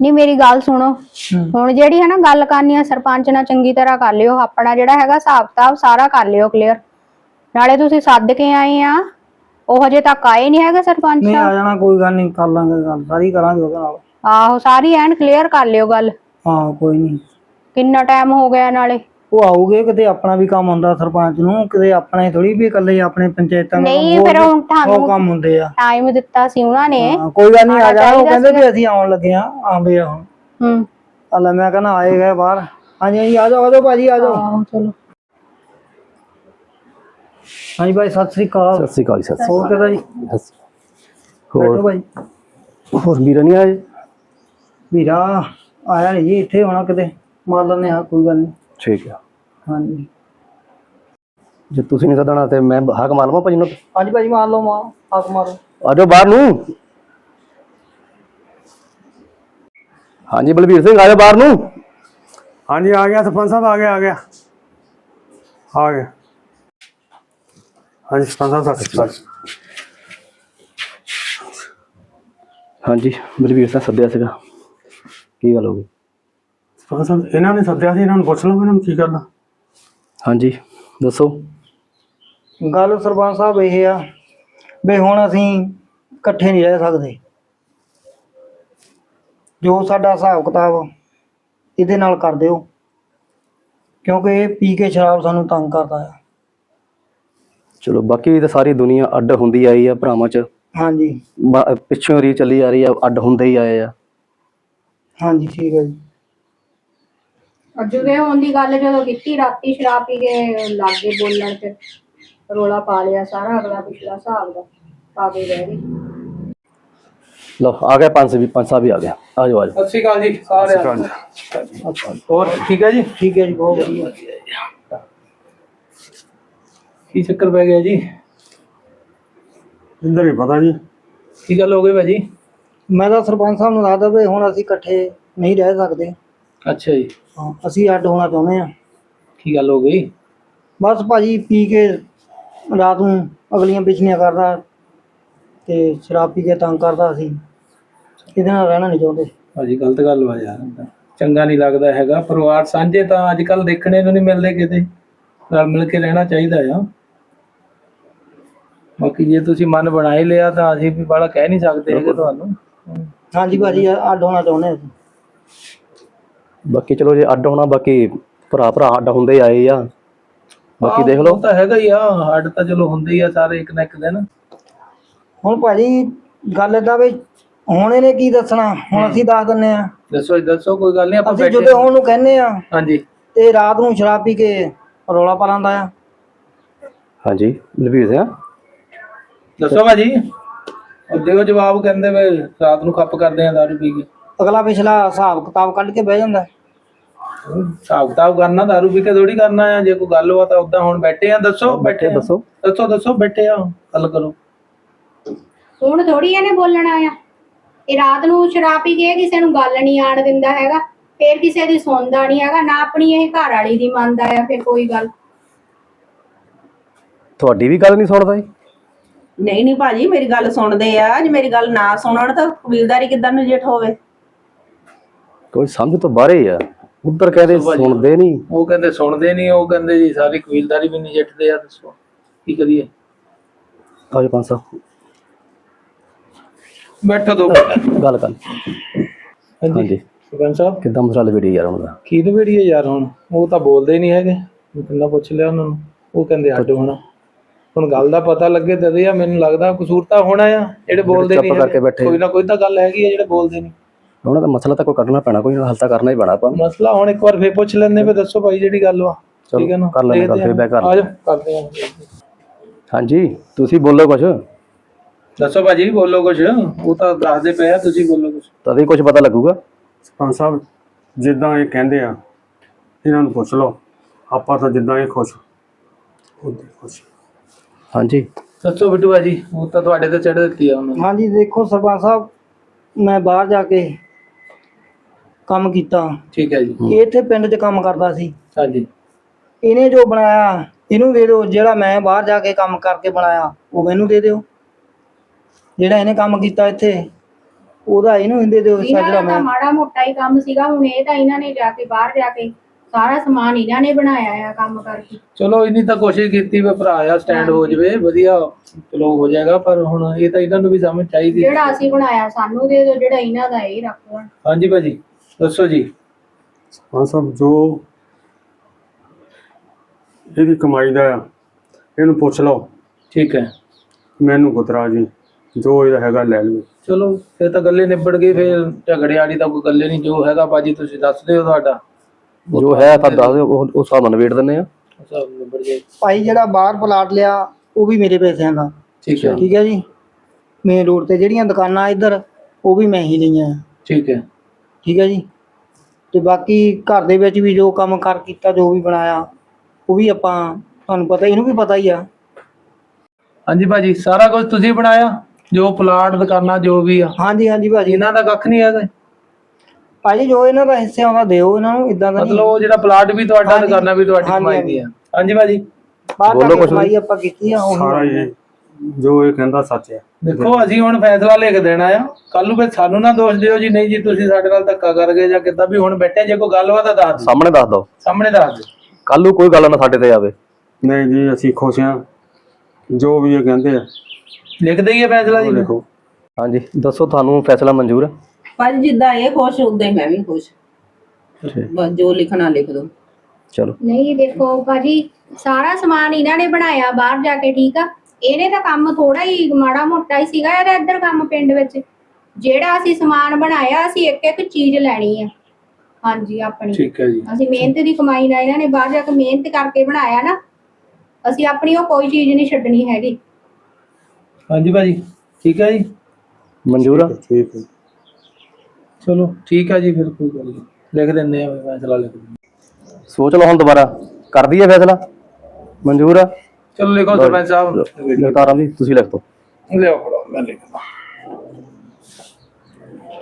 ਨਹੀਂ ਮੇਰੀ ਗੱਲ ਸੁਣੋ। ਹੁਣ ਜਿਹੜੀ ਹੈ ਨਾ ਗੱਲ ਕਰਨੀ ਆ ਸਰਪੰਚ ਨਾਲ ਚੰਗੀ ਤਰ੍ਹਾਂ ਕਰ ਲਿਓ। ਆਪਣਾ ਜਿਹੜਾ ਹੈਗਾ ਹਿਸਾਬ ਕਿਤਾਬ ਸਾਰਾ ਕਰ ਲਿਓ ਕਲੀਅਰ ਨਾਲੇ ਤੁਸੀਂ ਸੱਦ ਕੇ ਆਏ ਆ। ਉਹ ਹਜੇ ਤੱਕ ਆਏ ਨਹੀਂ ਹੈਗਾ ਸਰਪੰਚ ਨਹੀਂ ਸਾਹਿਬ। ਆ ਜਾਣਾ ਕੋਈ ਗੱਲ ਨਹੀਂ ਕਰ ਲਾਂਗੇ ਗੱਲ। ਸਾਰੀ ਕਰਾਂਗੇ ਉਹਦੇ ਨਾਲ। ਆਹੋ ਸਾਰੀ ਐਨ ਕਲੀਅਰ ਕਰ ਲਿਓ ਗੱਲ। ਹਾਂ ਕੋਈ ਨਹੀਂ। ਕਿੰਨਾ ਟਾਈਮ ਹੋ ਗਿਆ ਨਾਲੇ? ਉਹ ਆਉਗੇ ਕਿਤੇ ਆਪਣਾ ਵੀ ਕੰਮ ਹੁੰਦਾ ਸਰਪੰਚ ਨੂੰ ਕਿਤੇ ਆਪਣੇ ਥੋੜੀ ਵੀ ਇਕੱਲੇ ਆਪਣੇ ਪੰਚਾਇਤਾਂ ਦਾ ਨਹੀਂ ਕੰਮ, ਫਿਰ ਹੋਰ ਹੁਣ ਤੁਹਾਨੂੰ ਕੰਮ ਹੁੰਦੇ ਆ। ਟਾਈਮ ਦਿੱਤਾ ਸੀ ਉਹਨਾਂ ਨੇ। ਹਾਂ, ਕੋਈ ਗੱਲ ਨਹੀਂ ਆ ਜਾ ਉਹ ਕਹਿੰਦੇ ਵੀ ਅਸੀਂ ਆਉਣ ਲੱਗੇ ਆ ਆਉਂਦੇ ਆ ਹੁਣ। ਹੂੰ। ਹਲੇ ਮੈਂ ਕਹਿੰਦਾ ਆਏ ਗਏ ਬਾਹਰ। ਹਾਂਜੀ ਹਾਂਜੀ ਆ ਜਾਓ ਆ ਜਾਓ ਭਾਜੀ ਆ ਜਾਓ। ਆਹੋ ਚਲੋ। ਹਾਂਜੀ ਭਾਈ ਸਤਿ ਸ੍ਰੀ ਅਕਾਲ। ਸਤਿ ਸ਼੍ਰੀ ਅਕਾਲ ਜੀ, ਸਤਿ ਹੋਰ ਕਿਦਾਂ ਜੀ? ਸ਼੍ਰੀ ਅਕਾਲ ਬੈਠੋ ਹੋਰ? ਭਾਈ। ਹੋਰ ਵੀਰ ਨਹੀਂ ਆਏ ਵੀਰਾ ਆਇਆ ਨਹੀਂ ਜੀ ਇੱਥੇ ਹੋਣਾ ਕਿਤੇ। ਮਾਰ ਲੈਣੇ ਆ ਕੋਈ ਗੱਲ ਨਹੀਂ ਠੀਕ ਆ। ਹਾਂਜੀ। ਜੇ ਤੁਸੀਂ ਨਹੀਂ ਸੱਦਣਾ ਤੇ ਮੈਂ ਹਾਕ ਮਾਰ ਲਵਾਂ ਭਾਜੀ ਨੂੰ? ਹਾਂਜੀ ਭਾਜੀ ਮਾਰ ਲਓ ਮਾਂ ਹੱਥ ਮਾਰੋ। ਆ ਜਾਓ ਬਾਹਰ ਨੂੰ। ਹਾਂਜੀ ਬਲਵੀਰ ਸਿੰਘ ਆ ਜਾਓ ਬਾਹਰ ਨੂੰ। ਹਾਂਜੀ ਆ ਗਿਆ ਸਰਪੰਚ ਸਾਹਿਬ ਆ ਗਿਆ ਆ ਗਿਆ। ਆ ਗਿਆ। ਹਾਂਜੀ ਸਰਪੰਚ ਸਾਹਿਬ ਸਤਿ ਸ਼੍ਰੀ ਅਕਾਲ। ਹਾਂਜੀ ਬਲਵੀਰ ਸਿੰਘ ਸੱਦਿਆ ਸੀਗਾ। ਕੀ ਗੱਲ ਹੋ ਗਈ? ਸਰਪੰਚ ਸਾਹਿਬ ਇਹਨਾਂ ਨੇ ਸੱਦਿਆ ਸੀ ਇਹਨਾਂ ਨੂੰ ਪੁੱਛ ਲਓ ਇਹਨਾਂ ਨੂੰ ਕੀ ਕਰਨਾ? ਹਾਂਜੀ ਦੱਸੋ। ਗੱਲ ਸਰਪੰਚ ਸਾਹਿਬ ਇਹ ਆ ਵੀ ਹੁਣ ਅਸੀਂ ਇਕੱਠੇ ਨਹੀਂ ਰਹਿ ਸਕਦੇ। ਜੋ ਸਾਡਾ ਹਿਸਾਬ ਕਿਤਾਬ ਇਹਦੇ ਨਾਲ ਕਰ ਦਿਓ ਕਿਉਂਕਿ ਇਹ ਪੀ ਕੇ ਸ਼ਰਾਬ ਸਾਨੂੰ ਤੰਗ ਕਰਦਾ ਆ। ਚਲੋ ਬਾਕੀ ਤਾਂ ਸਾਰੀ ਦੁਨੀਆ ਅੱਡ ਹੁੰਦੀ ਆਈ ਆ ਭਰਾਵਾਂ ਚ। ਹਾਂਜੀ। ਬਾ- ਪਿੱਛੋਂ ਰੀ ਚੱਲੀ ਆ ਰਹੀ ਆ ਅੱਡ ਹੁੰਦੇ ਹੀ ਆਏ ਆ। ਹਾਂਜੀ ਠੀਕ ਹੈ ਜੀ। ਅੱਜੂ ਦੇ ਹੋਣ ਦੀ ਗੱਲ ਜਦੋਂ ਕੀਤੀ ਰਾਤੀ ਸ਼ਰਾਬ ਪੀ ਕੇ ਲਾਗੇ ਬੋਲਣ ਤੇ ਰੋਲਾ ਪਾ ਲਿਆ ਸਾਰਾ ਅਗਲਾ ਪਿਛਲਾ ਹਿਸਾਬ ਦਾ ਪਾ ਕੇ ਰਹਿ ਗਏ ਲਓ ਆ ਗਿਆ ਪੰਜ ਵੀ ਪੰਜ ਸਾਹਿਬ ਵੀ ਆ ਗਿਆ। ਆ ਜਾਓ ਆ ਜਾਓ ਸਤਿ ਸ਼੍ਰੀ ਅਕਾਲ ਜੀ। ਸਾਰੇ ਹੋਰ ਠੀਕ ਹੈ ਜੀ? ਠੀਕ ਹੈ ਜੀ ਬਹੁਤ ਵਧੀਆ। ਕੀ ਚੱਕਰ ਪੈ ਗਿਆ ਜੀ? ਇੰਦਰ ਹੀ ਪਤਾ ਜੀ। ਕੀ ਗੱਲ ਹੋ ਗਈ ਭਾਜੀ? ਮੈਂ ਤਾਂ ਸਰਪੰਚ ਸਾਹਿਬ ਨੂੰ ਦੱਸਦਾ ਵੀ ਹੁਣ ਅਸੀਂ ਇਕੱਠੇ ਨਹੀਂ ਰਹਿ ਸਕਦੇ। ਅੱਛਾ ਜੀ। ਹਾਂ, ਅਸੀਂ ਅੱਡ ਹੋਣਾ ਚਾਹੁੰਦੇ ਆ ਕੀ ਗੱਲ ਹੋ ਗਈ? ਬਸ ਭਾਜੀ ਪੀ ਕੇ ਰਾਤ ਨੂੰ ਅਗਲੀਆਂ ਪਿਛਲੀਆਂ ਕਰਦਾ ਤੇ ਸ਼ਰਾਬ ਪੀ ਕੇ ਤੰਗ ਕਰਦਾ ਸੀ। ਇਹਦੇ ਨਾਲ ਰਹਿਣਾ ਨਹੀਂ ਚਾਹੁੰਦੇ। ਭਾਜੀ ਗਲਤ ਗੱਲ ਵਾ ਯਾਰ। ਏਦਾਂ। ਚੰਗਾ ਨਹੀਂ ਲੱਗਦਾ ਹੈਗਾ। ਪਰਿਵਾਰ ਸਾਂਝੇ ਤਾਂ ਅੱਜ ਕੱਲ ਦੇਖਣੇ ਨੂੰ ਨਹੀਂ ਮਿਲਦੇ ਕਿਤੇ। ਰਲ ਮਿਲ ਕੇ ਰਹਿਣਾ ਚਾਹੀਦਾ ਆ। ਬਾਕੀ ਜੇ ਤੁਸੀਂ ਮਨ ਬਣਾ ਹੀ ਲਿਆ ਤਾਂ ਅਸੀਂ ਵੀ ਬੜਾ ਕਹਿ ਨਹੀਂ ਸਕਦੇ ਹੈਗੇ ਤੁਹਾਨੂੰ। ਹਾਂਜੀ ਭਾਜੀ ਅੱਡ ਹੋਣਾ ਚਾਹੁੰਦੇ ਅਸੀਂ। ਬਾਕੀ ਚਲੋ ਜੇ ਅੱਡ ਹੋਣਾ ਬਾਕੀ ਭਰਾ ਭਰਾ ਅੱਡ ਹੁੰਦੇ ਆਏ ਆ। ਬਾਕੀ ਦੇਖ ਉਹ ਲਓ ਤਾਂ ਹੈਗਾ ਹੀ ਆ ਹੱਡ ਤਾਂ ਚਲੋ ਹੁੰਦੇ ਹੀ ਆ ਸਾਰੇ ਇੱਕ ਨਾ ਇੱਕ ਦਿਨ। ਹੁਣ ਭਾਜੀ ਗੱਲ ਏਦਾਂ ਵੀ ਹੁਣ ਇਹਨੇ ਕੀ ਦੱਸਣਾ? ਹੁਣ ਅਸੀਂ ਦੱਸ ਦਿੰਨੇ ਆ। ਦੱਸੋ ਜੀ, ਦੱਸੋ ਕੋਈ ਗੱਲ ਨਹੀਂ ਆਪਾਂ ਅਸੀਂ ਬੈਠੇ ਜਦੋਂ ਹੁਣ ਨੂੰ ਕਹਿੰਦੇ ਆ। ਹਾਂਜੀ। ਤੇ ਰਾਤ ਨੂੰ ਸ਼ਰਾਬ ਪੀ ਕੇ ਰੌਲਾ ਪਾ ਲੈਂਦਾ ਆ। ਹਾਂਜੀ ਬਲਵੀਰ ਸਿੰਘ। ਦੱਸੋ ਭਾਜੀ ਉਹ ਦਿਓ ਜਵਾਬ ਕਹਿੰਦੇ ਵੇ ਰਾਤ ਨੂੰ ਖੱਪ ਕਰਦੇ ਆ ਦਾਰੂ ਪੀ ਕੇ। ਅਗਲਾ ਪਿਛਲਾ ਹਿਸਾਬ ਕਿਤਾਬ ਕੱਢ ਕੇ ਬਹਿ ਜਾਂਦਾ। ਹਿਸਾਬ ਕਿਤਾਬ ਕਰਨਾ ਦਾਰੂ ਪੀ ਕੇ ਥੋੜੀ ਕਰਨਾ ਆ। ਜੇ ਕੋਈ ਗੱਲ ਹੋਆ ਤਾਂ ਉਦਾਂ ਹੁਣ ਬੈਠੇ ਆ ਦੱਸੋ। ਬੈਠੇ। ਦੱਸੋ। ਦੱਸੋ ਦੱਸੋ ਬੈਠੇ ਆ ਗੱਲ ਕਰੋ। ਹੁਣ ਥੋੜੀ ਇਹਨੇ ਬੋਲਣਾ ਆ। ਇਹ ਰਾਤ ਨੂੰ ਸ਼ਰਾਬ ਪੀ ਕੇ ਕਿਸੇ ਨੂੰ ਗੱਲ ਨਹੀਂ ਆਣ ਦਿੰਦਾ ਹੈਗਾ। ਫੇਰ ਕਿਸੇ ਦੀ ਸੁਣਦਾ ਨਹੀਂ ਹੈਗਾ। ਨਾ ਆਪਣੀ ਇਹ ਘਰ ਵਾਲੀ ਦੀ ਮੰਨਦਾ ਆ ਫਿਰ ਕੋਈ ਗੱਲ। ਤੁਹਾਡੀ ਵੀ ਗੱਲ ਨਹੀਂ ਸੁਣਦਾ ਜੀ। ਨਹੀਂ ਨਹੀਂ ਭਾਜੀ ਮੇਰੀ ਗੱਲ ਸੁਣਦੇ ਆ। ਜੇ ਮੇਰੀ ਗੱਲ ਨਾ ਸੁਣਨ ਤਾਂ ਕਬੀਲਦਾਰੀ ਕਿੱਦਾਂ ਨਜਿੱਠ ਹੋਵੇ? ਕੋਈ ਸਮਝ ਤੋਂ ਬਾਹਰੇ ਆ। ਉੱਧਰ ਕਹਿੰਦੇ ਸੁਣਦੇ ਨਹੀਂ ਉਹ ਕਹਿੰਦੇ ਸੁਣਦੇ ਨਹੀਂ ਉਹ ਕਹਿੰਦੇ ਜੀ ਸਾਰੀ ਕਬੀਲਦਾਰੀ ਵੀ ਨਹੀਂ ਜਿੱਟਦੇ ਆ ਦੱਸੋ ਕੀ ਕਰੀਏ? ਆਜੋ ਪੰਜ ਸਾਹਿਬ ਬੈਠੋ ਦੋ ਗੱਲ ਕਰ। ਹਾਂਜੀ ਸਰਪੰਚ ਸਾਹਿਬ। ਕਿੱਦਾਂ ਮਸਲਾ ਲਵੇੜੀ ਯਾਰ ਉਹਨਾਂ ਦਾ ਕੀ ਨਵੇੜੀਏ ਯਾਰ ਹੁਣ? ਉਹ ਤਾਂ ਬੋਲਦੇ ਨਹੀਂ ਹੈਗੇ। ਮੈਂ ਕਿੰਨਾ ਪੁੱਛ ਲਿਆ ਉਹਨਾਂ ਨੂੰ। ਉਹ ਕਹਿੰਦੇ ਅੱਡ ਹੋਣਾ। ਹੁਣ ਗੱਲ ਦਾ ਪਤਾ ਲੱਗੇ ਤਦੇ ਆ ਮੈਨੂੰ ਲੱਗਦਾ ਕਸੂਰ ਤਾਂ ਹੋਣਾ ਆ। ਜਿਹੜੇ ਬੋਲਦੇ ਨਹੀਂ। ਕੋਈ ਨਾ ਕੋਈ ਤਾਂ ਗੱਲ ਹੈਗੀ ਆ ਜਿਹੜੇ ਬੋਲਦੇ ਨਹੀਂ ਉਹਨਾਂ ਦਾ ਮਸਲਾ ਤਾਂ ਕੋਈ ਕੱਢਣਾ ਪੈਣਾ ਕੋਈ ਹੱਲ ਤਾਂ ਕਰਨਾ ਹੀ ਪੈਣਾ ਆਪਾਂ। ਨੂੰ। ਮਸਲਾ ਹੁਣ ਇੱਕ ਵਾਰ ਫੇਰ ਪੁੱਛ ਲੈਂਦੇ ਵੀ ਦੱਸੋ ਭਾਈ ਜਿਹੜੀ ਗੱਲ ਵਾ। ਠੀਕ ਹੈ ਨਾ? ਕਰ ਲੈਂਦੇ ਗੱਲ, ਦੇਖਦੇ ਕਰ ਆ। ਜਾਓ ਕਰਦੇ ਹਾਂਜੀ ਤੁਸੀਂ ਬੋਲੋ ਕੁਛ। ਦੱਸੋ ਭਾਜੀ ਬੋਲੋ ਕੁਛ। ਉਹ ਤਾਂ ਦੱਸਦੇ ਪਏ ਆ ਤੁਸੀਂ ਬੋਲੋ ਕੁਛ। ਤਦੇ ਕੁਝ ਪਤਾ ਲੱਗੂਗਾ। ਸਰਪੰਚ ਸਾਹਿਬ ਜਿੱਦਾਂ ਇਹ ਕਹਿੰਦੇ ਆ ਇਹਨਾਂ ਨੂੰ ਪੁੱਛ ਲਓ। ਆਪਾਂ ਤਾਂ ਜਿੱਦਾਂ ਇਹ ਖੁਸ਼। ਉਹਦੇ ਖੁਸ਼। ਹਾਂਜੀ। ਦੱਸੋ ਬਿੱਟੂ ਭਾਜੀ ਉਹ ਤਾਂ ਤੁਹਾਡੇ ਤੇ ਚੜ੍ਹ ਦਿੱਤੀ ਆ ਉਹਨਾਂ। ਨੇ ਹਾਂਜੀ ਦੇਖੋ ਸਰਪੰਚ ਸਾਹਿਬ ਮੈਂ ਬਾਹਰ ਜਾ ਕੇ ਕੰਮ ਕੀਤਾ। ਠੀਕ ਹੈ ਜੀ। ਇਹ ਇੱਥੇ ਪਿੰਡ 'ਚ ਕੰਮ ਕਰਦਾ ਸੀ। ਹਾਂਜੀ। ਇਹਨੇ ਜੋ ਬਣਾਇਆ ਇਹਨੂੰ ਦੇ ਦਿਓ ਜਿਹੜਾ ਮੈਂ ਬਾਹਰ ਜਾ ਕੇ ਕੰਮ ਕਰਕੇ ਬਣਾਇਆ ਉਹ ਮੈਨੂੰ ਦੇ ਦਿਓ। ਜਿਹੜਾ ਇਹਨੇ ਕੰਮ ਕੀਤਾ ਇੱਥੇ ਉਹਦਾ ਇਹਨੂੰ ਹਿੰਦੇ ਦੇ ਹਿੱਸਾ ਇਹਨਾਂ ਜਿਹੜਾ ਦਾ ਮੈਂ ਮਾੜਾ ਮੋਟਾ ਹੀ ਕੰਮ ਸੀਗਾ ਹੁਣ ਇਹ ਤਾਂ ਇਹਨਾਂ ਨੇ ਜਾ ਕੇ ਬਾਹਰ ਜਾ ਕੇ ਸਾਰਾ ਸਮਾਨ ਇਹਨਾਂ ਨੇ ਬਣਾਇਆ ਆ ਕੰਮ ਕਰਕੇ। ਚਲੋ ਇੰਨੀ ਤਾਂ ਕੋਸ਼ਿਸ਼ ਕੀਤੀ ਵੀ ਭਰਾ ਆ ਸਟੈਂਡ ਹੋ ਜਵੇ ਵਧੀਆ ਚਲੋ ਹੋ ਜਾਏਗਾ ਪਰ ਹੁਣ ਇਹ ਤਾਂ ਇਹਨਾਂ ਨੂੰ ਵੀ ਸਮਝ ਚਾਹੀਦੀ। ਜਿਹੜਾ ਅਸੀਂ ਬਣਾਇਆ ਸਾਨੂੰ ਦੇ ਦਿਓ ਜਿਹੜਾ ਇਹਨਾਂ ਦਾ ਇਹ ਰੱਖ ਲੈਣ ਹਾਂਜੀ ਭਾਜੀ। ਦੱਸੋ ਜੀ। ਹਾਂ ਸਭ ਜੋ ਇਹਦੀ ਕਮਾਈ ਦਾ ਆ ਇਹਨੂੰ ਪੁੱਛ ਲਓ। ਠੀਕ ਹੈ। ਮੈਨੂੰ ਕੁਤਰਾ ਜੀ ਜੋ ਇਹਦਾ ਹੈਗਾ ਲੈ ਲਓ। ਚਲੋ ਫਿਰ ਤਾਂ ਗੱਲੇ ਨਿਬੜ ਗਈ ਫਿਰ ਝਗੜੇ ਵਾਲੀ ਤਾਂ ਕੋਈ ਗੱਲੇ ਨਹੀਂ ਜੋ ਹੈਗਾ ਭਾਜੀ ਤੁਸੀਂ ਦੱਸ ਦਿਓ ਤੁਹਾਡਾ। ਜੋ ਹੈ ਤਾਂ ਦੱਸ ਦਿਓ ਉਹ ਉਸ ਹਿਸਾਬ ਨਾਲ ਨਿਬੇੜ ਦਿੰਦੇ ਆ। ਸਭ ਨਿਬੜ ਜਾਏ। ਭਾਈ ਜਿਹੜਾ ਬਾਹਰ ਪਲਾਟ ਲਿਆ ਉਹ ਵੀ ਮੇਰੇ ਪੈਸਿਆਂ ਦਾ। ਠੀਕ ਹੈ। ਠੀਕ ਹੈ ਜੀ। ਮੇਨ ਰੋਡ ਤੇ ਜਿਹੜੀਆਂ ਦੁਕਾਨਾਂ ਇੱਧਰ ਉਹ ਵੀ ਮੈਂ ਹੀ ਲਈਆਂ। ਠੀਕ ਹੈ। ਠੀਕ ਹੈ ਜੀ। ਤੇ ਬਾਕੀ ਘਰ ਦੇ ਵਿੱਚ ਵੀ ਜੋ ਕੰਮ ਕਰ ਕੀਤਾ ਜੋ ਵੀ ਬਣਾਇਆ ਉਹ ਵੀ ਆਪਾਂ ਤੁਹਾਨੂੰ ਪਤਾ ਇਹਨੂੰ ਵੀ ਪਤਾ ਹੀ ਆ। ਹਾਂਜੀ ਭਾਜੀ ਸਾਰਾ ਕੁਝ ਤੁਸੀਂ ਬਣਾਇਆ? ਜੋ ਪਲਾਟ ਦੁਕਾਨਾਂ ਜੋ ਵੀ ਆ। ਹਾਂਜੀ ਹਾਂਜੀ ਭਾਜੀ। ਇਹਨਾਂ ਦਾ ਕੱਖ ਨਹੀਂ ਹੈਗਾ? ਭਾਜੀ ਜੋ ਇਹਨਾਂ ਦਾ ਹਿੱਸਾ ਆਉਂਦਾ ਦਿਓ ਇਹਨਾਂ ਨੂੰ ਇਦਾਂ ਦਾ ਨਹੀਂ। ਮਤਲਬ ਉਹ ਜਿਹੜਾ ਪਲਾਟ ਵੀ ਤੁਹਾਡਾ ਹਾਂਜੀ। ਦੁਕਾਨਾਂ ਵੀ ਤੁਹਾਡੀ ਹਾਂਜੀ, ਕਮਾਈ ਦੀ ਆ। ਹਾਂਜੀ ਭਾਜੀ। ਬਾਹਰ ਬੋਲੋ ਤੱਕ ਕੁਛ। ਕਮਾਈ ਆਪਾਂ ਕੀਤੀ ਆ ਉਹ ਸਾਰਾ ਹੀ ਜੋ ਇਹ ਕਹਿੰਦਾ ਸੱਚ ਹੈ। ਦੇਖੋ ਅਸੀਂ ਹੁਣ ਫੈਸਲਾ ਲਿਖ ਦੇਣਾ ਆ। ਕੱਲ ਨੂੰ ਫਿਰ ਸਾਨੂੰ ਨਾ ਦੋਸ਼ ਦਿਓ ਜੀ ਨਹੀਂ ਜੀ ਤੁਸੀਂ ਸਾਡੇ ਨਾਲ ਧੱਕਾ ਕਰ ਗਏ ਜਾਂ ਕਿੱਦਾਂ ਵੀ ਹੁਣ ਬੈਠੇ ਜੇ ਕੋਈ ਗੱਲਬਾਤ ਆ ਦੱਸ ਦਿਓ। ਸਾਹਮਣੇ ਦੱਸ ਦਿਓ। ਸਾਹਮਣੇ ਦੱਸ ਦਿਓ। ਕੱਲ ਨੂੰ ਕੋਈ ਗੱਲ ਨਾ ਸਾਡੇ ਤੇ ਆਵੇ। ਨਹੀਂ ਜੀ ਅਸੀਂ ਖੁਸ਼ ਹਾਂ। ਜੋ ਵੀ ਇਹ ਕਹਿੰਦੇ ਆ। ਲਿਖ ਦਈਏ ਫੈਸਲਾ ਉਹ ਜੀ ਲਿਖੋ। ਹਾਂਜੀ ਦੱਸੋ ਤੁਹਾਨੂੰ ਫੈਸਲਾ ਮਨਜ਼ੂਰ ਹੈ? ਭਾਜੀ ਜਿੱਦਾਂ ਇਹ ਖੁਸ਼ ਉਦਾਂ ਹੀ ਮੈਂ ਵੀ ਖੁਸ਼। ਬਸ ਜੋ ਲਿਖਣਾ ਲਿਖ ਦੋ ਚਲੋ। ਨਹੀਂ ਦੇਖੋ ਭਾਜੀ ਸਾਰਾ ਸਮਾਨ ਇਹਨਾਂ ਨੇ ਬਣਾਇਆ ਬਾਹਰ ਜਾ ਕੇ ਠੀਕ ਆ? ਇਹਨੇ ਤਾਂ ਕੰਮ ਥੋੜਾ ਹੀ ਮਾੜਾ ਮੋਟਾ ਹੀ ਸੀਗਾ ਇਹਦਾ ਇੱਧਰ ਕੰਮ ਪਿੰਡ ਵਿੱਚ। ਜਿਹੜਾ ਅਸੀਂ ਸਮਾਨ ਬਣਾਇਆ ਅਸੀਂ ਇੱਕ ਇੱਕ ਚੀਜ਼ ਲੈਣੀ ਆ। ਹਾਂਜੀ ਆਪਣੀ। ਠੀਕ ਹੈ ਜੀ। ਅਸੀਂ ਮਿਹਨਤ ਦੀ ਕਮਾਈ ਨਾਲ ਇਹਨਾਂ ਨੇ ਬਾਹਰ ਜਾ ਕੇ ਮਿਹਨਤ ਕਰਕੇ ਬਣਾਇਆ ਨਾ ਅਸੀਂ ਆਪਣੀ ਉਹ ਕੋਈ ਚੀਜ਼ ਨਹੀਂ ਛੱਡਣੀ ਹੈਗੀ। ਹਾਂਜੀ ਭਾਜੀ ਠੀਕ ਹੈ ਜੀ? ਮਨਜ਼ੂਰ? ਆ ਠੀਕ ਹੈ। ਚਲੋ ਠੀਕ ਹੈ ਜੀ ਫਿਰ ਕੋਈ ਗੱਲ ਨਹੀਂ। ਲਿਖ ਦਿੰਦੇ ਆ ਫੈਸਲਾ ਲਿਖ ਦਿੰਦੇ। ਹਾਂ। ਸੋਚ ਲਓ ਹੁਣ ਦੁਬਾਰਾ। ਕਰ ਦਈਏ ਫੈਸਲਾ? ਮਨਜ਼ੂਰ? ਆ ਚਲੋ ਲਿਖੋ ਸਰਪੰਚ ਸਾਹਿਬ। ਜਗਤਾਰਾਂ ਦੀ ਤੁਸੀਂ ਲਿਖ ਦਿਓ। ਲਿਓ ਫੜੋ ਮੈਂ ਲਿਖਦਾ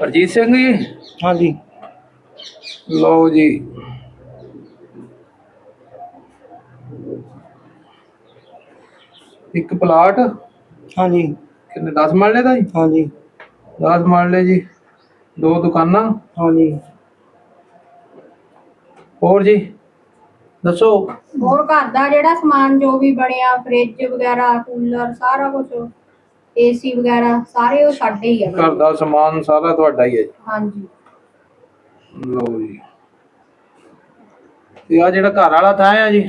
ਹਰਜੀਤ ਸਿੰਘ ਜੀ? ਹਾਂਜੀ। ਲਓ ਜੀ। ਇੱਕ ਪਲਾਟ? ਹਾਂਜੀ। ਕਿੰਨੇ 10 ਮਰਲੇ ਦਾ ਜੀ? ਹਾਂਜੀ। 10 ਮਰਲੇ ਜੀ। ਦੋ ਦੁਕਾਨਾਂ? ਹਾਂਜੀ। ਹੋਰ ਜੀ? ਦੱਸੋ। ਹੋਰ ਘਰ ਦਾ ਜਿਹੜਾ ਸਮਾਨ ਜੋ ਵੀ ਬਣਿਆ ਫ੍ਰਿਜ ਵਗੈਰਾ ਕੂਲਰ ਸਾਰਾ ਕੁਝ ਏਸੀ ਵਗੈਰਾ ਸਾਰੇ ਉਹ ਸਾਡੇ ਹੀ ਆ। ਘਰ ਦਾ ਸਮਾਨ ਸਾਰਾ ਤੁਹਾਡਾ ਹੀ ਹੈ ਜੀ। ਹਾਂਜੀ। ਲਓ ਜੀ। ਤੇ ਆ ਜਿਹੜਾ ਘਰ ਵਾਲਾ ਥਾਂ ਆ ਜੀ?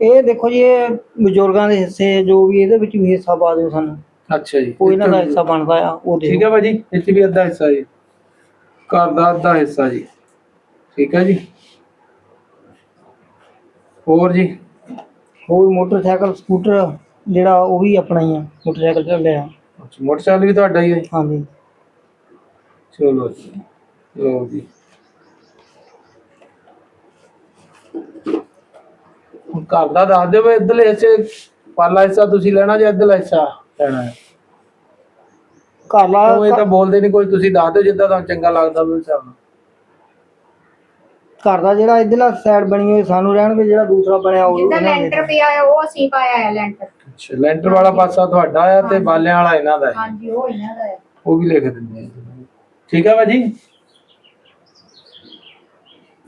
ਇਹ ਦੇਖੋ ਜੀ ਇਹ ਬਜ਼ੁਰਗਾਂ ਦੇ ਹਿੱਸੇ ਜੋ ਵੀ ਇਹਦੇ ਵਿੱਚ ਵੀ ਹਿੱਸਾ ਪਾ ਦਿਓ ਸਾਨੂੰ। ਅੱਛਾ ਜੀ। ਕੋਈ ਇਹਨਾਂ ਦਾ ਹਿੱਸਾ ਬਣਦਾ ਆ ਉਹ ਠੀਕ ਹੈ ਭਾਜੀ ਇੱਥੇ ਵੀ ਅੱਧਾ ਹਿੱਸਾ ਜੀ। ਘਰ ਦਾ ਅੱਧਾ ਹਿੱਸਾ ਜੀ। ਠੀਕ ਹੈ ਜੀ। ਹੋਰ ਜੀ? ਹੋਰ ਮੋਟਰਸਾਈਕਲ ਸਕੂਟਰ ਜਿਹੜਾ ਉਹ ਵੀ ਆਪਣਾ ਹੀ ਆ ਮੋਟਰਸਾਈਕਲ ਚੱਲਿਆ ਅੱਛਾ, ਮੋਟਰਸਾਈਕਲ ਵੀ ਤੁਹਾਡਾ ਹੀ ਹੈ? ਹਾਂਜੀ। ਚਲੋ ਜੀ ਲਓ ਜੀ। ਹੁਣ ਘਰ ਦਾ ਦੱਸ ਦਿਓ ਵੀ ਇੱਧਰਲੇ ਹਿੱਸੇ ਪਾਲਾ ਹਿੱਸਾ ਤੁਸੀਂ ਲੈਣਾ ਜਾਂ ਇੱਧਰਲਾ ਹਿੱਸਾ ਲੈਣਾ? ਹੈ ਘਰ ਉਹ ਇਹ ਤਾਂ ਬੋਲਦੇ ਨਹੀਂ ਕੋਈ ਤੁਸੀਂ ਦੱਸ ਦਿਓ ਜਿੱਦਾਂ ਤੁਹਾਨੂੰ ਚੰਗਾ ਲੱਗਦਾ ਉਸ ਹਿਸਾਬ ਨਾਲ। ਘਰ ਦਾ ਜਿਹੜਾ ਇਧਰਲਾ ਸਾਈਡ ਬਣੀ ਹੋਈ ਸਾਨੂੰ ਰਹਿਣਗੇ ਜਿਹੜਾ ਦੂਸਰਾ ਬਣਿਆ ਉਹ ਜਿੱਦਾਂ ਲੈਂਟਰ ਪਿਆ ਆ ਉਹ ਅਸੀਂ ਪਾਇਆ ਆ ਲੈਂਟਰ। ਅੱਛਾ ਲੈਂਟਰ ਵਾਲਾ ਪਾਸਾ ਤੁਹਾਡਾ ਆ ਤੇ ਬਾਲਿਆਂ ਵਾਲਾ ਇਹਨਾਂ ਦਾ ਹੈ? ਹਾਂਜੀ ਉਹ ਇਹਨਾਂ ਦਾ ਹੈ। ਉਹ ਵੀ ਲਿਖ ਦਿੰਦੇ ਆ ਠੀਕ ਹੈ ਭਾਜੀ?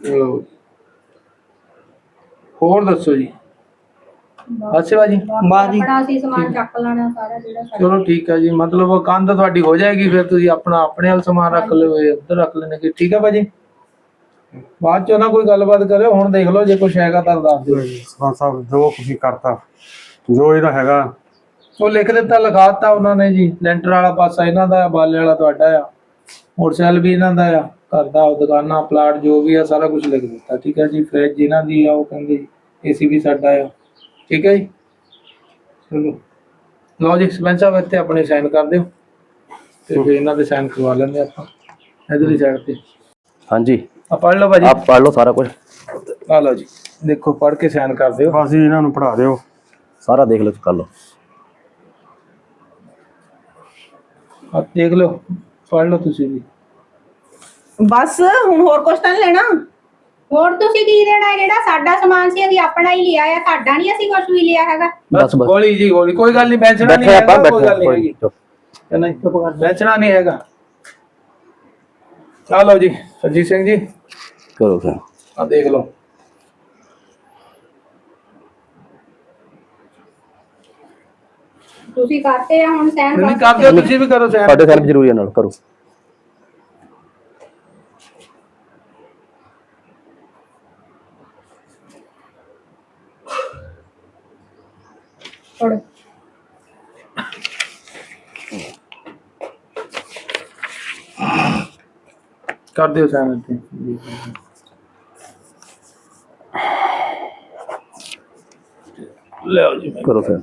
ਲਓ। ਹੋਰ ਦੱਸੋ ਜੀ? ਅੱਛਾ ਭਾਜੀ। ਮਾਂ ਜੀ ਆਪਣਾ ਅਸੀਂ ਸਮਾਨ ਚੱਕ ਲੈਣਾ ਸਾਰਾ ਜਿਹੜਾ ਸਾਡਾ। ਚਲੋ ਠੀਕ ਹੈ ਜੀ ਮਤਲਬ ਉਹ ਕੰਧ ਤੁਹਾਡੀ ਹੋ ਜਾਏਗੀ ਫਿਰ ਤੁਸੀਂ ਆਪਣਾ ਆਪਣੇ ਵਾਲ ਸਮਾਨ ਰੱਖ ਲਿਓ ਇਹ ਉੱਧਰ ਰੱਖ ਲੈਣਗੇ ਠੀਕ ਹੈ ਭਾਜੀ? ਬਾਅਦ ਚੋਂ ਨਾ ਕੋਈ ਗੱਲਬਾਤ ਕਰਿਓ ਹੁਣ ਦੇਖ ਲਓ ਜੇ ਕੁਛ ਹੈਗਾ ਤਾਂ ਦੱਸ ਦਿਓ। ਹਾਂ ਸਾਹਿਬ ਜੋ ਤੁਸੀਂ ਕਰਤਾ ਜੋ ਇਹਦਾ ਹੈਗਾ। ਉਹ ਲਿਖ ਦਿੱਤਾ ਲਿਖਾ ਦਿੱਤਾ ਉਹਨਾਂ ਨੇ ਜੀ। ਲੈਂਟਰ ਵਾਲਾ ਪਾਸਾ ਇਹਨਾਂ ਦਾ ਆ ਬਾਲੇ ਵਾਲਾ ਤੁਹਾਡਾ ਆ। ਮੋਟਰਸਾਈਕਲ ਵੀ ਇਹਨਾਂ ਦਾ ਆ ਘਰ ਦਾ ਉਹ ਦੁਕਾਨਾਂ ਪਲਾਟ ਜੋ ਵੀ ਆ ਸਾਰਾ ਕੁਝ ਲਿਖ ਦਿੱਤਾ। ਠੀਕ ਹੈ ਜੀ ਫ੍ਰਿਜ ਇਹਨਾਂ ਦੀ ਆ ਉਹ ਕਹਿੰਦੇ ਏਸੀ ਵੀ ਸਾਡਾ ਆ। ਠੀਕ ਹੈ ਜੀ? ਚਲੋ। ਲਓ ਜੀ ਸਰਪੰਚ ਸਾਹਿਬ ਇੱਥੇ ਆਪਣੇ ਸਾਈਨ ਕਰ ਦਿਓ। ਤੇ ਫਿਰ ਇਹਨਾਂ ਦੇ ਸਾਈਨ ਕਰਵਾ ਲੈਂਦੇ ਆਪਾਂ ਇਧਰਲੀ ਸਾਈਡ ਤੇ। ਹਾਂਜੀ। ਆ ਪੜ੍ਹ ਲਓ ਭਾਜੀ। ਆਪ ਪੜ੍ਹ ਲਓ ਸਾਰਾ ਕੁਝ ਆ ਲਓ ਜੀ। ਦੇਖੋ ਪੜ੍ਹ ਕੇ ਸਾਈਨ ਕਰ ਦਿਓ। ਬਸ ਜੀ ਇਹਨਾਂ ਨੂੰ ਪੜਾ ਦਿਓ। ਸਾਰਾ ਦੇਖ ਲਓ ਕਰ ਲਓ। ਆ ਦੇਖ ਲਓ ਪੜ੍ਹ ਲਓ ਤੁਸੀਂ ਵੀ। ਬਸ ਹੁਣ ਹੋਰ ਕੁਛ ਤਾਂ ਲੈਣਾ? ਹੋਰ ਤੁਸੀਂ ਕੀ ਦੇਣਾ ਹੈ? ਜਿਹੜਾ ਸਾਡਾ ਸਮਾਨ ਸੀ ਅਸੀਂ ਆਪਣਾ ਹੀ ਲਿਆ ਆ। ਸਾਡਾ ਨਹੀਂ ਅਸੀਂ ਕੁਝ ਵੀ ਲਿਆ ਹੈਗਾ। ਬਸ ਬਸ। ਗੋਲੀ ਜੀ ਗੋਲੀ। ਕੋਈ ਗੱਲ ਨਹੀਂ ਬੈਠਣਾ ਨਹੀਂ ਬੈਠੇ ਆਪਾਂ ਹੈਗਾ ਕੋਈ ਬੈਠੇ ਗੱਲ ਨਹੀਂ ਹੈਗੀ। ਚੁੱਪ। ਨਹੀਂ ਬੈਠਣਾ ਨਹੀਂ ਹੈਗਾ। ਆ ਲਓ ਜੀ। ਸਰਜੀਤ ਸਿੰਘ ਜੀ। ਕਰੋ ਫਿਰ। ਆ ਦੇਖ ਲਓ। ਤੁਸੀਂ ਕਰਤੇ ਆ ਹੁਣ ਸਹਿਣ ਨਹੀਂ ਕਰਦੇ ਹੋ, ਤੁਸੀਂ ਵੀ ਕਰੋ ਸੈਨ ਸਾਡੇ ਸੈਲਫ ਜ਼ਰੂਰੀ ਹੈ ਨਾਲ ਕਰੋ। ਪੜੋ ਕਰ ਦਿਓ ਸੈਨ ਇੱਥੇ। ਜੀ। ਲਿਆਓ ਜੀ ਕਰੋ ਫਿਰ।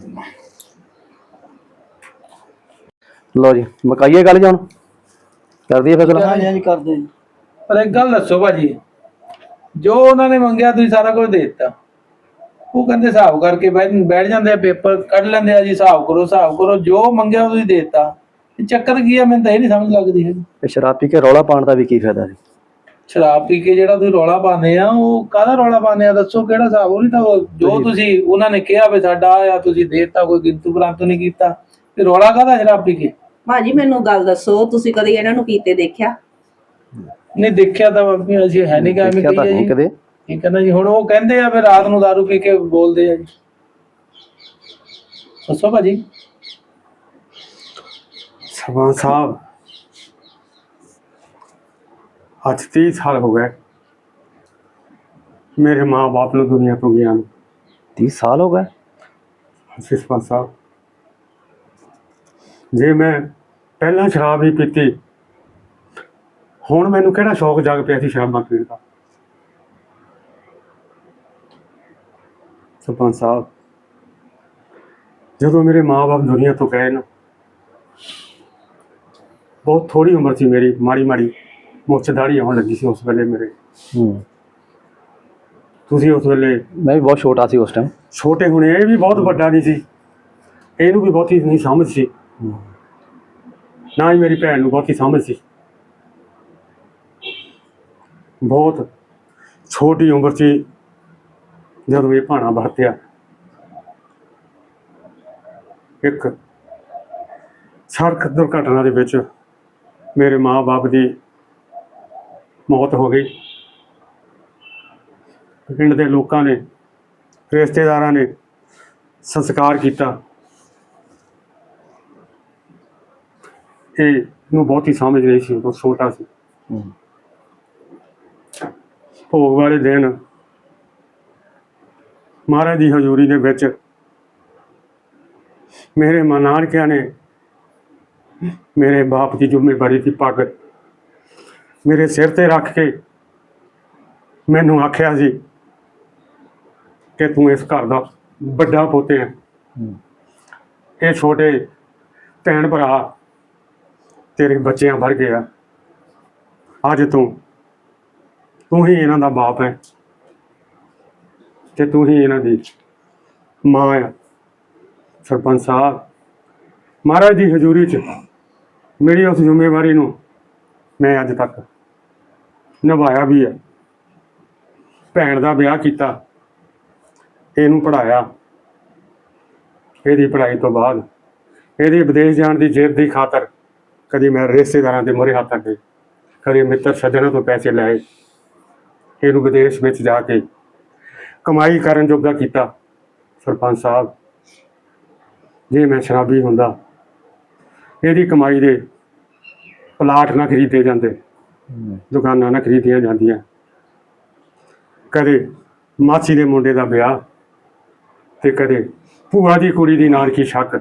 ਲਓ ਜੀ ਮਕਾਈਏ ਗੱਲ ਜਾਣ ਕਰ ਦਈਏ ਫੈਸਲਾ ਹਾਂਜੀ ਹਾਂਜੀ ਕਰਦੇ ਜੀ। ਪਰ ਇੱਕ ਗੱਲ ਦੱਸੋ ਭਾਜੀ ਜੋ ਉਹਨਾਂ ਨੇ ਮੰਗਿਆ ਤੁਸੀਂ ਸਾਰਾ ਕੁਝ ਦੇ ਦਿੱਤਾ। ਉਹ ਕਹਿੰਦੇ ਹਿਸਾਬ ਕਰਕੇ ਬੈਠ ਬੈਠ ਜਾਂਦੇ ਆ ਪੇਪਰ ਕੱਢ ਲੈਂਦੇ ਆ ਜੀ ਹਿਸਾਬ ਕਰੋ ਹਿਸਾਬ ਕਰੋ ਜੋ ਮੰਗਿਆ ਉਹ ਤੁਸੀਂ ਦੇ ਦਿੱਤਾ। ਇਹ ਚੱਕਰ ਕੀ ਆ ਮੈਨੂੰ ਤਾਂ ਇਹ ਨਹੀਂ ਸਮਝ ਲੱਗਦੀ ਹੈ ਇਹ ਸ਼ਰਾਬ ਪੀ ਕੇ ਰੌਲਾ ਪਾਉਣ ਦਾ ਵੀ ਕੀ ਫਾਇਦਾ ਸੀ? ਸ਼ਰਾਬ ਪੀ ਕੇ ਜਿਹੜਾ ਤੁਸੀਂ ਰੌਲਾ ਪਾਉਂਦੇ ਆ ਉਹ ਕਾਹਦਾ ਰੌਲਾ ਪਾਉਂਦੇ ਆ? ਦੱਸੋ ਕਿਹੜਾ ਹਿਸਾਬ ਉਹ ਨਹੀਂ ਤਾਂ ਉਹ ਜੋ ਤੁਸੀਂ ਉਹਨਾਂ ਨੇ ਕਿਹਾ ਵੀ ਸਾਡਾ ਆ ਤੁਸੀਂ ਦੇ ਦਿੱਤਾ ਕੋਈ ਗਿਣਤੀ ਪ੍ਰਾਂਤ ਨਹੀਂ ਕੀਤਾ। ਤੇ ਰੌਲਾ ਕਾਹਦਾ ਸ਼ਰਾਬ ਪੀ ਕੇ? ਭਾਜੀ ਮੈਨੂੰ ਗੱਲ ਦੱਸੋ ਤੁਸੀਂ ਕਦੇ ਇਹਨਾਂ ਨੂੰ ਪੀਤੇ ਦੇਖਿਆ? ਨਹੀਂ ਦੇਖਿਆ ਤਾਂ ਬਾਬੀ ਅਸੀਂ ਹੈ ਨਹੀਂ ਕਾਇਮ ਦੇਖਿਆ ਤਾਂ ਨਹੀਂ ਕਦੇ ਠੀਕ ਹੈ ਨਾ ਜੀ। ਹੁਣ ਉਹ ਕਹਿੰਦੇ ਆ ਫਿਰ ਰਾਤ ਨੂੰ ਦਾਰੂ ਪੀ ਕੇ ਬੋਲਦੇ ਆ ਜੀ। ਦੱਸੋ ਭਾਜੀ। ਸਰਪੰਚ ਸਾਹਿਬ ਅੱਜ 30 ਸਾਲ ਹੋ ਗਏ ਮੇਰੇ ਮਾਂ-ਬਾਪ ਨੂੰ ਦੁਨੀਆ ਤੋਂ ਗਿਆ ਨੂੰ 30 ਸਾਲ ਹੋ ਗਏ? ਸਰਪੰਚ ਸਾਹਿਬ। ਜੇ ਮੈਂ ਪਹਿਲਾਂ ਸ਼ਰਾਬ ਹੀ ਪੀਤੀ ਹੁਣ ਮੈਨੂੰ ਕਿਹੜਾ ਸ਼ੌਕ ਜਾਗ ਪਿਆ ਸੀ ਸ਼ਰਾਬਾਂ ਪੀਣ ਦਾ? ਸਰਪੰਚ ਸਾਹਿਬ ਜਦੋਂ ਮੇਰੇ ਮਾਂ-ਬਾਪ ਦੁਨੀਆ ਤੋਂ ਗਏ ਨਾ ਬਹੁਤ ਥੋੜੀ ਉਮਰ ਸੀ ਮੇਰੀ ਮਾੜੀ ਮਾੜੀ ਮੁੱਛ ਦਾੜੀ ਆਉਣ ਲੱਗੀ ਸੀ ਉਸ ਵੇਲੇ ਮੇਰੇ। ਹੂੰ। ਤੁਸੀਂ ਉਸ ਵੇਲੇ ਮੈਂ ਵੀ ਬਹੁਤ ਛੋਟਾ ਸੀ ਉਸ ਟਾਈਮ ਛੋਟੇ ਹੁਣੇ ਇਹ ਵੀ ਬਹੁਤ ਵੱਡਾ ਨਹੀਂ ਸੀ। ਇਹਨੂੰ ਵੀ ਬਹੁਤੀ ਨਹੀਂ ਸਮਝ ਸੀ। ਨਾ ਹੀ ਮੇਰੀ ਭੈਣ ਨੂੰ ਬਹੁਤੀ ਸਮਝ ਸੀ। ਬਹੁਤ ਛੋਟੀ ਉਮਰ ਸੀ ਜਦੋਂ ਇਹ ਭਾਣਾ ਵਰਤਿਆ। ਇੱਕ ਸੜਕ ਦੁਰਘਟਨਾ ਦੇ ਵਿੱਚ ਮੇਰੇ ਮਾਂ-ਬਾਪ ਦੀ ਮੌਤ ਹੋ ਗਈ। ਪਿੰਡ ਦੇ ਲੋਕਾਂ ਨੇ ਰਿਸ਼ਤੇਦਾਰਾਂ ਨੇ ਸੰਸਕਾਰ ਕੀਤਾ। ਇਹ ਨੂੰ ਬਹੁਤੀ ਸਮਝ ਨਹੀਂ ਸੀ ਉਹ ਛੋਟਾ ਸੀ। ਭੋਗ ਵਾਲੇ ਦਿਨ ਮਹਾਰਾਜ ਦੀ ਹਜ਼ੂਰੀ ਦੇ ਵਿੱਚ ਮੇਰੇ ਮਾਂ ਨਾਨਕਿਆਂ ਨੇ ਮੇਰੇ ਬਾਪ ਦੀ ਜ਼ਿੰਮੇਵਾਰੀ ਦੀ ਪੱਗ ਮੇਰੇ ਸਿਰ ਤੇ ਰੱਖ ਕੇ ਮੈਨੂੰ ਆਖਿਆ ਸੀ ਕਿ ਤੂੰ ਇਸ ਘਰ ਦਾ ਵੱਡਾ ਪੁੱਤ ਹੈ। ਇਹ ਛੋਟੇ ਭੈਣ ਭਰਾ ਤੇਰੇ ਬੱਚਿਆਂ ਵਰਗੇ ਆ। ਅੱਜ ਤੂੰ ਤੂੰ ਹੀ ਇਹਨਾਂ ਦਾ ਬਾਪ ਹੈ ਤੇ ਤੂੰ ਹੀ ਇਹਨਾਂ ਦੀ ਮਾਂ ਆ। ਸਰਪੰਚ ਸਾਹਿਬ ਮਹਾਰਾਜ ਦੀ ਹਜ਼ੂਰੀ 'ਚ ਮੇਰੀ ਉਸ ਜ਼ਿੰਮੇਵਾਰੀ ਨੂੰ, ਮੈਂ ਅੱਜ ਤੱਕ ਨਿਭਾਇਆ ਵੀ ਹੈ। ਭੈਣ ਦਾ ਵਿਆਹ ਕੀਤਾ, ਇਹਨੂੰ ਪੜਾਇਆ ਇਹਦੀ ਪੜ੍ਹਾਈ ਤੋਂ ਬਾਅਦ ਇਹਦੀ ਵਿਦੇਸ਼ ਜਾਣ ਦੀ ਜਿੱਦ ਦੀ ਖਾਤਰ ਕਦੀ ਮੈਂ ਰਿਸ਼ਤੇਦਾਰਾਂ ਦੇ ਮੋਰੇ ਹੱਥ ਅੱਗੇ, ਕਦੀ ਮਿੱਤਰ ਸੱਜਣਾਂ ਤੋਂ ਪੈਸੇ ਲਏ। ਇਹਨੂੰ ਵਿਦੇਸ਼ ਵਿੱਚ ਜਾ ਕੇ ਕਮਾਈ ਕਰਨ ਜੋਗਾ ਕੀਤਾ। ਸਰਪੰਚ ਸਾਹਿਬ, ਜੇ ਮੈਂ ਸ਼ਰਾਬੀ ਹੁੰਦਾ ਇਹਦੀ ਕਮਾਈ ਦੇ ਪਲਾਟ ਨਾ ਖਰੀਦੇ ਜਾਂਦੇ ਦੁਕਾਨਾਂ ਨਾ ਖਰੀਦੀਆਂ ਜਾਂਦੀਆਂ। ਕਦੇ ਮਾਸੀ ਦੇ ਮੁੰਡੇ ਦਾ ਵਿਆਹ ਤੇ ਕਦੇ ਭੂਆ ਦੀ ਕੁੜੀ ਦੀ ਨਾਨਕੀ ਸ਼ੱਕ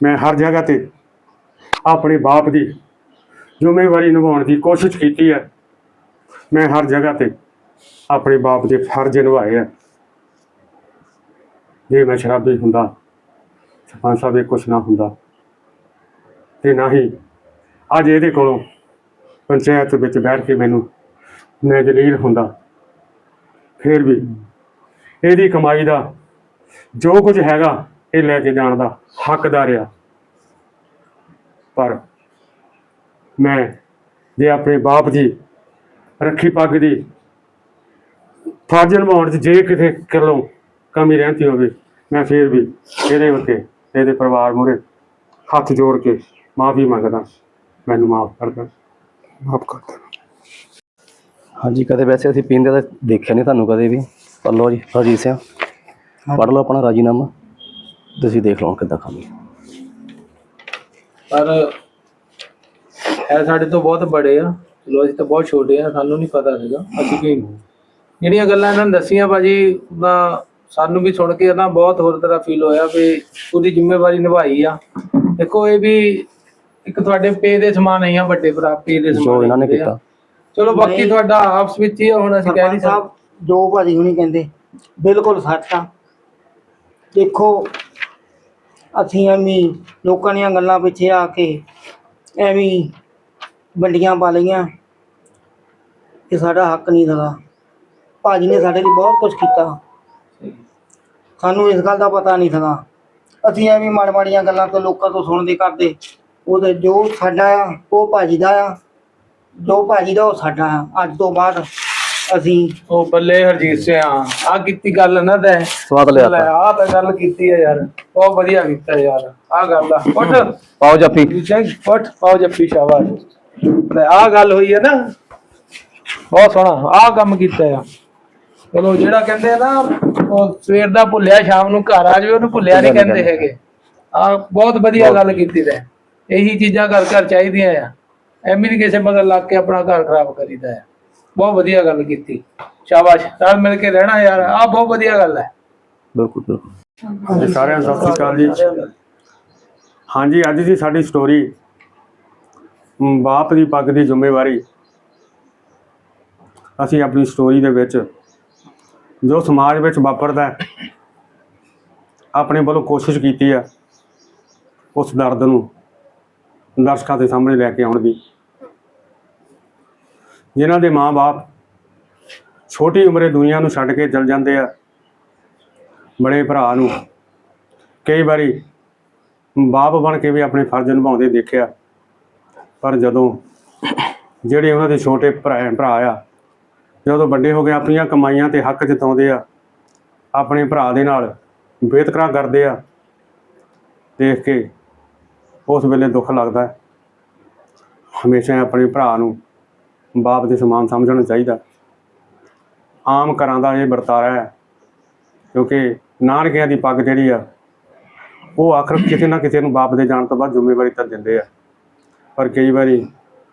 ਮੈਂ ਹਰ ਜਗ੍ਹਾ ਤੇ ਆਪਣੇ ਬਾਪ ਦੀ ਜ਼ਿੰਮੇਵਾਰੀ ਨਿਭਾਉਣ ਦੀ ਕੋਸ਼ਿਸ਼ ਕੀਤੀ ਹੈ। ਮੈਂ ਹਰ ਜਗ੍ਹਾ ਤੇ ਆਪਣੇ ਬਾਪ ਦੇ ਫਰਜ਼ ਨਿਭਾਏ ਹੈ। ਜੇ ਮੈਂ ਸ਼ਰਾਬੀ ਹੁੰਦਾ ਸਰਪੰਚ ਸਾਹਿਬ ਇਹ ਕੁਛ ਨਾ ਹੁੰਦਾ ਤੇ ਨਾ ਹੀ। ਅੱਜ ਇਹਦੇ ਕੋਲੋਂ ਪੰਚਾਇਤ ਵਿੱਚ ਬੈਠ ਕੇ ਮੈਨੂੰ ਮੈਂ ਜਲੀਲ ਹੁੰਦਾ। ਫਿਰ ਵੀ ਇਹਦੀ ਕਮਾਈ ਦਾ ਜੋ ਕੁਝ ਹੈਗਾ ਇਹ ਲੈ ਕੇ ਜਾਣ ਦਾ ਹੱਕਦਾਰ ਆ ਪਰ ਮੈਂ ਜੇ ਆਪਣੇ ਬਾਪ ਜੀ ਰੱਖੀ ਪੱਗ ਦੀ ਫਰਜ਼ ਨਿਭਾਉਣ 'ਚ ਜੇ ਕਿਤੇ ਕਰਲੋਂ ਕਮੀ ਰਹਿੰਦੀ ਹੋਵੇ, ਮੈਂ ਫਿਰ ਵੀ ਇਹਦੇ ਉੱਤੇ, ਇਹਦੇ ਪਰਿਵਾਰ ਮੂਹਰੇ ਹੱਥ ਜੋੜ ਕੇ ਮਾਫੀ ਮੰਗਦਾ ਮੈਨੂੰ ਮਾਫ ਕਰ ਦੇ ਮਾਫ ਕਰ ਦੇਣਾ ਹਾਂਜੀ ਕਦੇ ਵੈਸੇ ਅਸੀਂ ਪੀਂਦੇ ਤਾਂ ਦੇਖਿਆ ਨਹੀਂ ਤੁਹਾਨੂੰ ਕਦੇ ਵੀ। ਪਰ ਲਓ ਜੀ ਹਰਜੀਤ ਸਿੰਘ ਪੜ੍ਹ ਲਓ ਆਪਣਾ ਰਾਜੀਨਾਮਾ। ਤੁਸੀਂ ਦੇਖ ਲਓ ਕਿੱਦਾਂ ਖਾਣੀ ਪਰ ਇਹ ਸਾਡੇ ਤੋਂ ਬਹੁਤ ਬੜੇ ਆ। ਚਲੋ ਅਸੀਂ ਤਾਂ ਬਹੁਤ ਛੋਟੇ ਆ ਸਾਨੂੰ ਨਹੀਂ ਪਤਾ ਸੀਗਾ। ਅਸੀਂ ਕੀ ਜਿਹੜੀਆਂ ਗੱਲਾਂ ਇਹਨਾਂ ਨੇ ਦੱਸੀਆਂ ਭਾਜੀ ਉਹਦਾ ਸਾਨੂੰ ਵੀ ਸੁਣ ਕੇ ਨਾ ਬਹੁਤ ਹੋਰ ਤਰ੍ਹਾਂ ਫੀਲ ਹੋਇਆ ਵੀ ਪੂਰੀ ਜ਼ਿੰਮੇਵਾਰੀ ਨਿਭਾਈ ਆ। ਦੇਖੋ ਇਹ ਵੀ ਇੱਕ ਤੁਹਾਡੇ ਪੇ ਦੇ ਸਮਾਨ ਨਹੀਂ ਆ ਵੱਡੇ ਭਰਾ ਪੇ ਦੇ ਸਮਾਨ ਜੋ ਇਹਨਾਂ ਨੇ ਹੁੰਦੇ ਆ। ਕੀਤਾ। ਚਲੋ ਬਾਕੀ ਨਹੀਂ। ਤੁਹਾਡਾ ਆਪਸ ਵਿੱਚ ਹੀ ਆ, ਹੁਣ ਅਸੀਂ ਕਹਿ ਨਹੀਂ ਸਰਪੰਚ ਸਕਦੇ। ਸਾਹਿਬ ਜੋ ਭਾਜੀ ਹੁਣੀ ਕਹਿੰਦੇ ਬਿਲਕੁਲ ਸੱਚ ਆ। ਦੇਖੋ ਅਸੀਂ ਐਵੇਂ ਲੋਕਾਂ ਦੀਆਂ ਗੱਲਾਂ ਪਿੱਛੇ ਆ ਕੇ ਐਵੇਂ ਵੰਡੀਆਂ ਪਾ ਲਈਆਂ ਕਿ ਸਾਡਾ ਹੱਕ ਨਹੀਂ ਦਗਾ ਭਾਜੀ ਨੇ ਸਾਡੇ ਲਈ ਬਹੁਤ ਕੁਝ ਕੀਤਾ। ਸਾਨੂੰ ਇਸ ਗੱਲ ਦਾ ਪਤਾ ਨਹੀਂ ਸੀਗਾ। ਅਸੀਂ ਐਵੇਂ ਮਾੜ ਮਾੜੀਆਂ ਗੱਲਾਂ ਤੋਂ ਲੋਕਾਂ ਤੋਂ ਸੁਣਦੇ ਕਰਦੇ ਉਹਦੇ ਜੋ ਸਾਡਾ ਆ ਉਹ ਭਾਜੀ ਦਾ ਆ ਜੋ ਭਾਜੀ ਦਾ ਉਹ ਸਾਡਾ ਆ ਅੱਜ ਤੋਂ ਬਾਅਦ ਅਸੀਂ ਉਹ ਬੱਲੇ ਹਰਜੀਤ ਸਿੰਘ ਆ ਕੀਤੀ ਗੱਲ ਨਾ ਤੇ। ਸਵਾਦ ਲਿਆ ਤਾ। ਆ ਤਾਂ ਗੱਲ ਕੀਤੀ ਆ ਯਾਰ ਬਹੁਤ ਵਧੀਆ ਕੀਤਾ ਯਾਰ ਆ ਗੱਲ ਆ। ਉੱਠ। ਪਾਓ ਜੱਫੀ। ਉੱਠ ਪਾਓ ਜੱਫੀ ਸ਼ਾਬਾਸ਼। ਤੇ ਆ ਗੱਲ ਹੋਈ ਹੈ ਨਾ ਬਹੁਤ ਸੋਹਣਾ ਆ ਕੰਮ ਕੀਤਾ ਆ। ਚਲੋ ਜਿਹੜਾ ਕਹਿੰਦੇ ਆ ਨਾ ਉਹ ਸਵੇਰ ਦਾ ਭੁੱਲਿਆ ਸ਼ਾਮ ਨੂੰ ਘਰ ਆ ਜਾਵੇ ਉਹਨੂੰ ਭੁੱਲਿਆ ਨਹੀਂ ਕਹਿੰਦੇ ਹੈਗੇ। ਆ ਬਹੁਤ ਵਧੀਆ ਗੱਲ ਕੀਤੀ ਤੇ। ਇਹੀ ਚੀਜ਼ਾਂ ਘਰ ਘਰ ਚਾਹੀਦੀਆਂ ਆ। ਐਵੇਂ ਨਹੀਂ ਕਿਸੇ ਮਗਰ ਲੱਗ ਕੇ ਆਪਣਾ ਘਰ ਖਰਾਬ ਕਰੀਦਾ ਆ। ਬਹੁਤ ਵਧੀਆ ਗੱਲ ਕੀਤੀ। ਸ਼ਾਬਾਸ਼। ਨਾਲ ਮਿਲ ਕੇ ਰਹਿਣਾ ਯਾਰ। ਆ ਬਹੁਤ ਵਧੀਆ ਗੱਲ ਹੈ ਬਿਲਕੁਲ ਬਿਲਕੁਲ। ਜੀ ਸਾਰਿਆਂ ਨੂੰ ਸਤਿ ਸ਼੍ਰੀ ਅਕਾਲ ਜੀ। ਹਾਂਜੀ ਅੱਜ ਦੀ ਸਾਡੀ ਸਟੋਰੀ ਬਾਪ ਦੀ ਪੱਗ ਦੀ ਜ਼ਿੰਮੇਵਾਰੀ। ਅਸੀਂ ਆਪਣੀ ਸਟੋਰੀ ਦੇ ਵਿੱਚ ਜੋ ਸਮਾਜ ਵਿੱਚ ਵਾਪਰਦਾ ਹੈ, ਆਪਣੇ ਵੱਲੋਂ ਕੋਸ਼ਿਸ਼ ਕੀਤੀ ਆ ਉਸ ਦਰਦ ਨੂੰ ਦਰਸ਼ਕਾਂ ਦੇ ਸਾਹਮਣੇ ਲੈ ਕੇ ਆਉਣ ਦੀ। ਜਿਨ੍ਹਾਂ ਦੇ ਮਾਂ-ਬਾਪ ਛੋਟੀ ਉਮਰੇ ਦੁਨੀਆ ਨੂੰ ਛੱਡ ਕੇ ਚਲ ਜਾਂਦੇ ਆ, ਬੜੇ ਭਰਾ ਨੂੰ ਕਈ ਵਾਰੀ ਬਾਪ ਬਣ ਕੇ ਵੀ ਆਪਣੇ ਫਰਜ਼ ਨਿਭਾਉਂਦੇ ਦੇਖਿਆ। ਪਰ ਜਦੋਂ ਜਿਹੜੇ ਉਹਨਾਂ ਦੇ ਛੋਟੇ ਭਰਾ ਭਰਾ ਆ, ਜਦੋਂ ਵੱਡੇ ਹੋ ਗਏ ਆਪਣੀਆਂ ਕਮਾਈਆਂ ਤੇ ਹੱਕ ਜਤਾਉਂਦੇ ਆ, ਆਪਣੇ ਭਰਾ ਦੇ ਨਾਲ ਬੇਤਕਰਾ ਕਰਦੇ ਆ, ਦੇਖ ਕੇ ਉਸ ਵੇਲੇ ਦੁੱਖ ਲੱਗਦਾ ਹੈ। ਹਮੇਸ਼ਾ ਆਪਣੇ ਭਰਾ ਨੂੰ ਬਾਪ ਦੇ ਸਮਾਨ ਸਮਝਣਾ ਚਾਹੀਦਾ ਆਮ ਘਰਾਂ ਦਾ ਇਹ ਵਰਤਾਰਾ ਹੈ, ਕਿਉਂਕਿ ਨਾਨਕਿਆਂ ਦੀ ਪੱਗ ਜਿਹੜੀ ਆ, ਉਹ ਆਖਰ ਕਿਸੇ ਨਾ ਕਿਸੇ ਨੂੰ ਬਾਪ ਦੇ ਜਾਣ ਤੋਂ ਬਾਅਦ ਜ਼ਿੰਮੇਵਾਰੀ ਤਾਂ ਦਿੰਦੇ ਆ। ਪਰ ਕਈ ਵਾਰੀ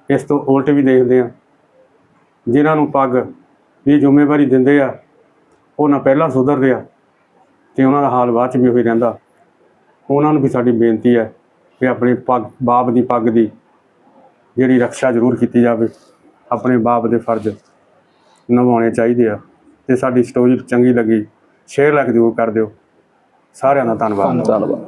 ਇਸ ਤੋਂ ਉਲਟ ਵੀ ਦੇਖਦੇ ਆ, ਜਿਨ੍ਹਾਂ ਨੂੰ ਪੱਗ ਦੀ ਜ਼ਿੰਮੇਵਾਰੀ ਦਿੰਦੇ ਆ, ਉਹ ਨਾ ਪਹਿਲਾਂ ਸੁਧਰਦੇ ਆ, ਤੇ ਉਹਨਾਂ ਦਾ ਹਾਲ ਬਾਅਦ ਚ ਵੀ ਉਹੀ ਰਹਿੰਦਾ। ਉਹਨਾਂ ਨੂੰ ਵੀ ਸਾਡੀ ਬੇਨਤੀ ਹੈ ਕਿ ਆਪਣੇ ਪੱਗ, ਬਾਪ ਦੀ ਪੱਗ ਦੀ ਜਿਹੜੀ ਰੱਖਿਆ ਜ਼ਰੂਰ ਕੀਤੀ ਜਾਵੇ, ਆਪਣੇ ਬਾਪ ਦੇ ਫਰਜ਼ ਨਿਭਾਉਣੇ ਚਾਹੀਦੇ ਆ ਤੇ ਸਾਡੀ ਸਟੋਰੀ ਚੰਗੀ ਲੱਗੀ ਸ਼ੇਅਰ ਲਾਈਕ ਜ਼ਰੂਰ ਕਰ ਦਿਓ। ਸਾਰਿਆਂ ਦਾ ਧੰਨਵਾਦ। ਧੰਨਵਾਦ।